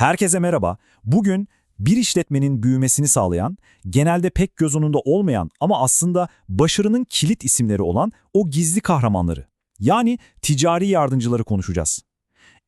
Herkese merhaba. Bugün bir işletmenin büyümesini sağlayan, genelde pek göz önünde olmayan ama aslında başarının kilit isimleri olan o gizli kahramanları, yani ticari yardımcıları konuşacağız.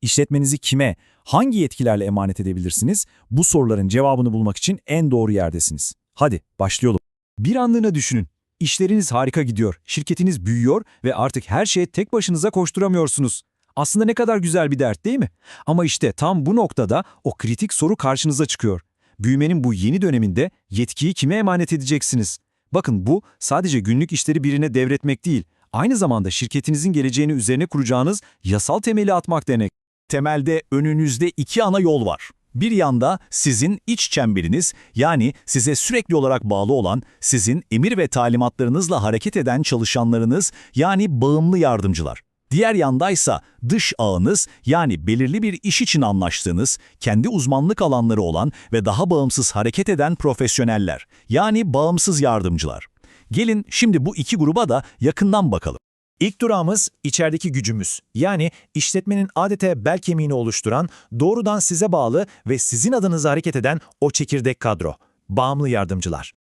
İşletmenizi kime, hangi yetkilerle emanet edebilirsiniz? Bu soruların cevabını bulmak için en doğru yerdesiniz. Hadi başlayalım. Bir anlığına düşünün. İşleriniz harika gidiyor, şirketiniz büyüyor ve artık her şeye tek başınıza koşturamıyorsunuz. Aslında ne kadar güzel bir dert değil mi? Ama işte tam bu noktada o kritik soru karşınıza çıkıyor. Büyümenin bu yeni döneminde yetkiyi kime emanet edeceksiniz? Bakın bu sadece günlük işleri birine devretmek değil, aynı zamanda şirketinizin geleceğini üzerine kuracağınız yasal temeli atmak demek. Temelde önünüzde iki ana yol var. Bir yanda sizin iç çemberiniz yani size sürekli olarak bağlı olan, sizin emir ve talimatlarınızla hareket eden çalışanlarınız yani bağımlı yardımcılar. Diğer yandaysa dış ağınız yani belirli bir iş için anlaştığınız, kendi uzmanlık alanları olan ve daha bağımsız hareket eden profesyoneller yani bağımsız yardımcılar. Gelin şimdi bu iki gruba da yakından bakalım. İlk durağımız içerideki gücümüz. Yani işletmenin adeta bel kemiğini oluşturan, doğrudan size bağlı ve sizin adınıza hareket eden o çekirdek kadro. Bağımlı yardımcılar.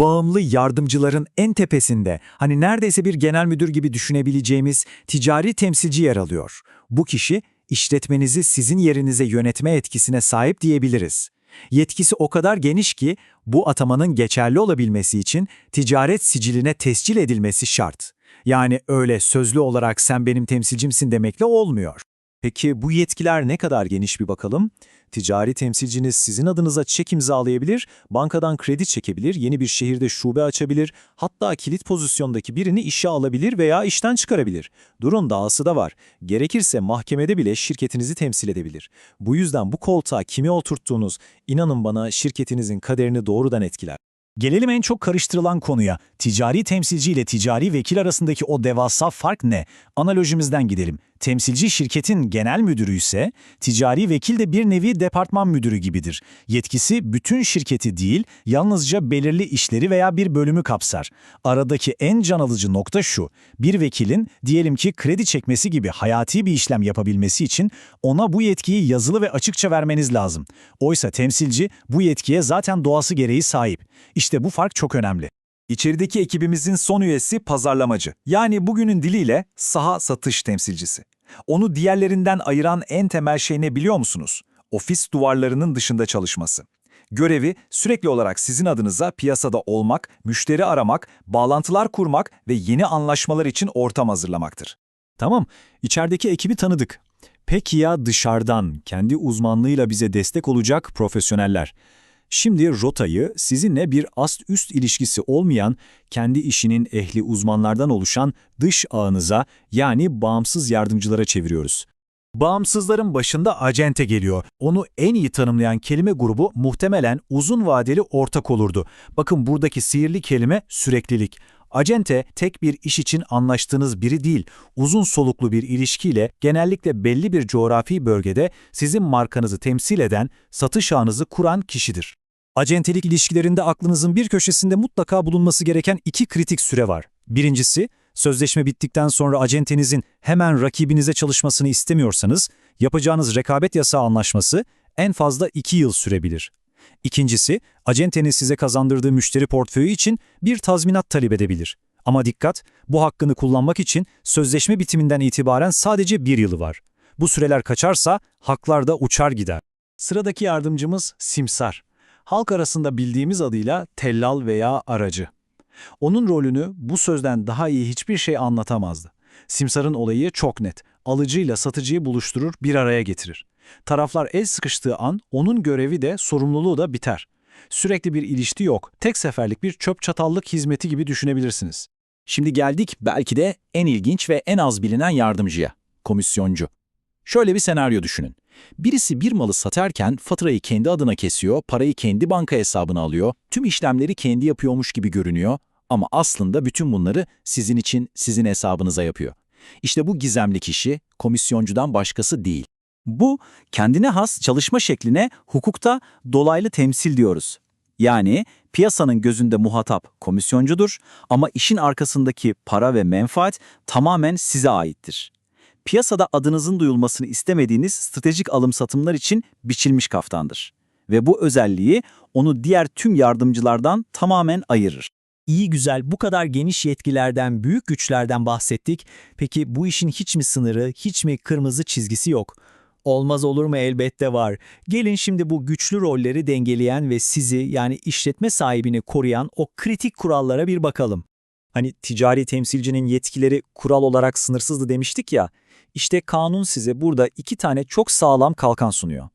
Bağımlı yardımcıların en tepesinde, hani neredeyse bir genel müdür gibi düşünebileceğimiz ticari temsilci yer alıyor. Bu kişi, işletmenizi sizin yerinize yönetme etkisine sahip diyebiliriz. Yetkisi o kadar geniş ki, bu atamanın geçerli olabilmesi için ticaret siciline tescil edilmesi şart. Yani öyle sözlü olarak sen benim temsilcimsin demekle olmuyor. Peki bu yetkiler ne kadar geniş bir bakalım? Ticari temsilciniz sizin adınıza çek imzalayabilir, bankadan kredi çekebilir, yeni bir şehirde şube açabilir, hatta kilit pozisyondaki birini işe alabilir veya işten çıkarabilir. Durun dahası da var. Gerekirse mahkemede bile şirketinizi temsil edebilir. Bu yüzden bu koltuğa kimi oturttuğunuz, inanın bana şirketinizin kaderini doğrudan etkiler. Gelelim en çok karıştırılan konuya. Ticari temsilci ile ticari vekil arasındaki o devasa fark ne? Analojimizden gidelim. Temsilci şirketin genel müdürü ise, ticari vekil de bir nevi departman müdürü gibidir. Yetkisi bütün şirketi değil, yalnızca belirli işleri veya bir bölümü kapsar. Aradaki en can alıcı nokta şu, bir vekilin diyelim ki kredi çekmesi gibi hayati bir işlem yapabilmesi için ona bu yetkiyi yazılı ve açıkça vermeniz lazım. Oysa temsilci bu yetkiye zaten doğası gereği sahip. İşte bu fark çok önemli. İçerideki ekibimizin son üyesi pazarlamacı. Yani bugünün diliyle saha satış temsilcisi. Onu diğerlerinden ayıran en temel şey ne biliyor musunuz? Ofis duvarlarının dışında çalışması. Görevi sürekli olarak sizin adınıza piyasada olmak, müşteri aramak, bağlantılar kurmak ve yeni anlaşmalar için ortam hazırlamaktır. Tamam, içerideki ekibi tanıdık. Peki ya dışarıdan, kendi uzmanlığıyla bize destek olacak profesyoneller? Şimdi rotayı sizinle bir ast-üst ilişkisi olmayan, kendi işinin ehli uzmanlardan oluşan dış ağınıza yani bağımsız yardımcılara çeviriyoruz. Bağımsızların başında acente geliyor. Onu en iyi tanımlayan kelime grubu muhtemelen uzun vadeli ortak olurdu. Bakın buradaki sihirli kelime süreklilik. Acente tek bir iş için anlaştığınız biri değil, uzun soluklu bir ilişkiyle genellikle belli bir coğrafi bölgede sizin markanızı temsil eden, satış ağınızı kuran kişidir. Acentelik ilişkilerinde aklınızın bir köşesinde mutlaka bulunması gereken iki kritik süre var. Birincisi, sözleşme bittikten sonra acentenizin hemen rakibinize çalışmasını istemiyorsanız, yapacağınız rekabet yasağı anlaşması en fazla iki yıl sürebilir. İkincisi, acentenin size kazandırdığı müşteri portföyü için bir tazminat talep edebilir. Ama dikkat, bu hakkını kullanmak için sözleşme bitiminden itibaren sadece bir yılı var. Bu süreler kaçarsa haklar da uçar gider. Sıradaki yardımcımız Simsar. Halk arasında bildiğimiz adıyla tellal veya aracı. Onun rolünü bu sözden daha iyi hiçbir şey anlatamazdı. Simsar'ın olayı çok net. Alıcıyla satıcıyı buluşturur, bir araya getirir. Taraflar el sıkıştığı an onun görevi de sorumluluğu da biter. Sürekli bir ilişki yok. Tek seferlik bir çöp çatallık hizmeti gibi düşünebilirsiniz. Şimdi geldik belki de en ilginç ve en az bilinen yardımcıya, komisyoncu. Şöyle bir senaryo düşünün. Birisi bir malı satarken faturayı kendi adına kesiyor, parayı kendi banka hesabına alıyor, tüm işlemleri kendi yapıyormuş gibi görünüyor ama aslında bütün bunları sizin için sizin hesabınıza yapıyor. İşte bu gizemli kişi komisyoncudan başkası değil. Bu kendine has çalışma şekline hukukta dolaylı temsil diyoruz. Yani piyasanın gözünde muhatap komisyoncudur ama işin arkasındaki para ve menfaat tamamen size aittir. Piyasada adınızın duyulmasını istemediğiniz stratejik alım satımlar için biçilmiş kaftandır. Ve bu özelliği onu diğer tüm yardımcılardan tamamen ayırır. İyi güzel bu kadar geniş yetkilerden, büyük güçlerden bahsettik. Peki bu işin hiç mi sınırı, hiç mi kırmızı çizgisi yok? Olmaz olur mu elbette var. Gelin şimdi bu güçlü rolleri dengeleyen ve sizi yani işletme sahibini koruyan o kritik kurallara bir bakalım. Hani ticari temsilcinin yetkileri kural olarak sınırsızdı demiştik ya. İşte kanun size burada iki tane çok sağlam kalkan sunuyor.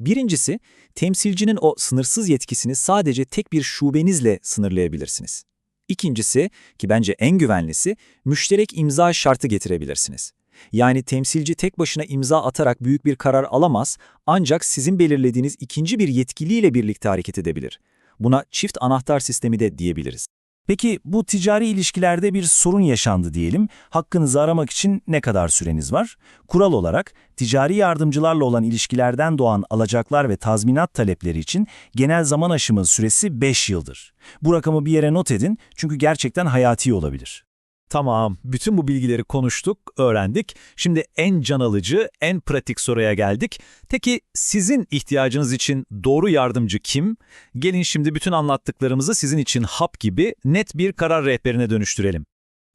Birincisi, temsilcinin o sınırsız yetkisini sadece tek bir şubenizle sınırlayabilirsiniz. İkincisi, ki bence en güvenlisi, müşterek imza şartı getirebilirsiniz. Yani temsilci tek başına imza atarak büyük bir karar alamaz, ancak sizin belirlediğiniz ikinci bir yetkiliyle birlikte hareket edebilir. Buna çift anahtar sistemi de diyebiliriz. Peki bu ticari ilişkilerde bir sorun yaşandı diyelim. Hakkınızı aramak için ne kadar süreniz var? Kural olarak ticari yardımcılarla olan ilişkilerden doğan alacaklar ve tazminat talepleri için genel zaman aşımı süresi 5 yıldır. Bu rakamı bir yere not edin çünkü gerçekten hayati olabilir. Tamam, bütün bu bilgileri konuştuk, öğrendik. Şimdi en can alıcı, en pratik soruya geldik. Peki sizin ihtiyacınız için doğru yardımcı kim? Gelin şimdi bütün anlattıklarımızı sizin için hap gibi net bir karar rehberine dönüştürelim.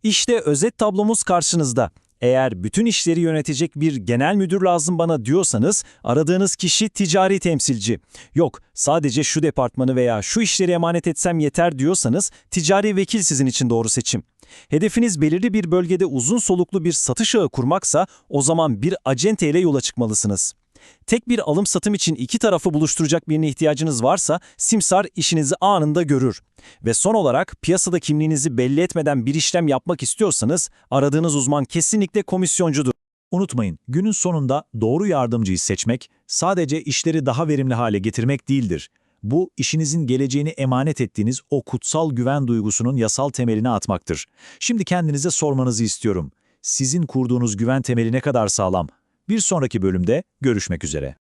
İşte özet tablomuz karşınızda. Eğer bütün işleri yönetecek bir genel müdür lazım bana diyorsanız aradığınız kişi ticari temsilci. Yok sadece şu departmanı veya şu işleri emanet etsem yeter diyorsanız ticari vekil sizin için doğru seçim. Hedefiniz belirli bir bölgede uzun soluklu bir satış ağı kurmaksa o zaman bir acente ile yola çıkmalısınız. Tek bir alım satım için iki tarafı buluşturacak birine ihtiyacınız varsa Simsar işinizi anında görür. Ve son olarak piyasada kimliğinizi belli etmeden bir işlem yapmak istiyorsanız aradığınız uzman kesinlikle komisyoncudur. Unutmayın, günün sonunda doğru yardımcıyı seçmek sadece işleri daha verimli hale getirmek değildir. Bu, işinizin geleceğini emanet ettiğiniz o kutsal güven duygusunun yasal temeline atmaktır. Şimdi kendinize sormanızı istiyorum. Sizin kurduğunuz güven temeli ne kadar sağlam? Bir sonraki bölümde görüşmek üzere.